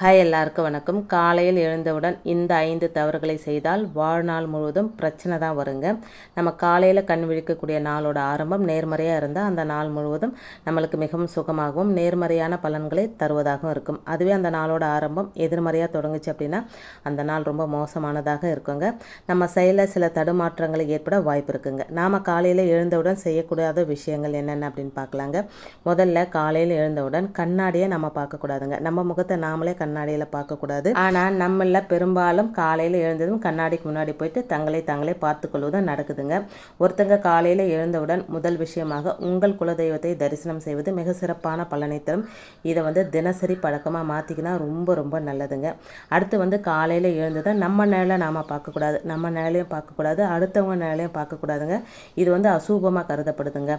Hi எல்லாருக்கும் வணக்கம். காலையில் எழுந்தவுடன் இந்த ஐந்து தவறுகளை செய்தால் வாழ்நாள் முழுவதும் பிரச்சனை தான் வருங்க. நம்ம காலையில் கண் விழிக்கக்கூடிய நாளோட ஆரம்பம் நேர்மறையாக இருந்தால் அந்த நாள் முழுவதும் நம்மளுக்கு மிகவும் சுகமாகவும் நேர்மறையான பலன்களை தருவதாகவும் இருக்கும். அதுவே அந்த நாளோட ஆரம்பம் எதிர்மறையாக தொடங்குச்சு அப்படின்னா அந்த நாள் ரொம்ப மோசமானதாக இருக்குங்க. நம்ம செயலில் சில தடுமாற்றங்கள் ஏற்பட வாய்ப்பு இருக்குங்க. நாம் காலையில் எழுந்தவுடன் செய்யக்கூடாத விஷயங்கள் என்னென்ன அப்படின்னு பார்க்கலாங்க. முதல்ல காலையில் எழுந்தவுடன் கண்ணாடியை நம்ம பார்க்கக்கூடாதுங்க. நம்ம முகத்தை நாமளே கண் கண்ணாடியில் பார்க்கக்கூடாது. ஆனால் நம்மள பெரும்பாலும் காலையில் எழுந்ததும் கண்ணாடிக்கு முன்னாடி போயிட்டு தங்களை தாங்களே பார்த்துக்கொள்வதும் நடக்குதுங்க. ஒருத்தங்க காலையில் எழுந்தவுடன் முதல் விஷயமாக உங்கள் குலதெய்வத்தை தரிசனம் செய்வது மிக சிறப்பான பலனை தரும். இதை வந்து தினசரி பழக்கமாக மாற்றிக்கினா ரொம்ப ரொம்ப நல்லதுங்க. அடுத்து வந்து காலையில் எழுந்ததும் நம்ம நிழலை நாம் பார்க்கக்கூடாது. நம்ம நிழலையும் பார்க்கக்கூடாது. அடுத்தவங்க நிழலையும் பார்க்கக்கூடாதுங்க. இது வந்து அசூபமாக கருதப்படுதுங்க.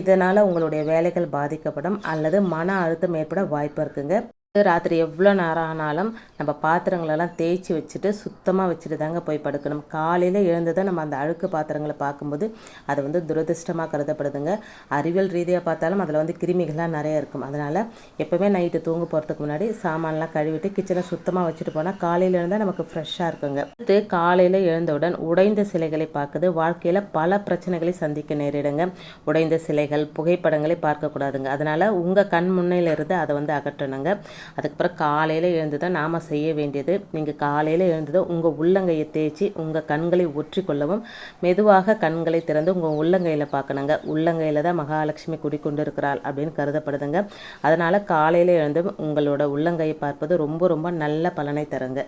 இதனால் உங்களுடைய வேலைகள் பாதிக்கப்படும் அல்லது மன அழுத்தம் ஏற்பட வாய்ப்பு இருக்குங்க. ராத்திரி எவ்வளோ நேரம் ஆனாலும் நம்ம பாத்திரங்களெல்லாம் தேய்ச்சி வச்சுட்டு சுத்தமாக வச்சுட்டு தாங்க போய் படுக்கணும். காலையில் எழுந்ததை நம்ம அந்த அழுக்கு பாத்திரங்களை பார்க்கும்போது அது வந்து துரதிருஷ்டமாக கருதப்படுதுங்க. அறிவியல் ரீதியாக பார்த்தாலும் அதில் வந்து கிருமிகள்லாம் நிறைய இருக்கும். அதனால் எப்போவுமே நைட்டு தூங்க போகிறதுக்கு முன்னாடி சாமான்லாம் கழுவிட்டு கிச்சனை சுத்தமாக வச்சுட்டு போனால் காலையில் இருந்தால் நமக்கு ஃப்ரெஷ்ஷாக இருக்குங்க. அடுத்து காலையில் எழுந்தவுடன் உடைந்த சிலைகளை பார்க்குது. வாழ்க்கையில் பல பிரச்சனைகளை சந்திக்க நேரிடுங்க. உடைந்த சிலைகள் புகைப்படங்களை பார்க்கக்கூடாதுங்க. அதனால் உங்கள் கண் முன்னையில் இருந்து அதை வந்து அகற்றணுங்க. அதுக்கப்புறம் காலையில் எழுந்து தான் நாம் செய்ய வேண்டியது. நீங்கள் காலையில் எழுந்ததும் உங்கள் உள்ளங்கையை தேய்ச்சி உங்கள் கண்களை ஒற்றி கொள்ளவும் மெதுவாக கண்களை திறந்து உங்கள் உள்ளங்கையில் பார்க்கணுங்க. உள்ளங்கையில் தான் மகாலட்சுமி குடிக்கொண்டு இருக்கிறாள் அப்படின்னு கருதப்படுதுங்க. அதனால் காலையில் எழுந்து உங்களோட உள்ளங்கையை பார்ப்பது ரொம்ப ரொம்ப நல்ல பலனை தருங்க.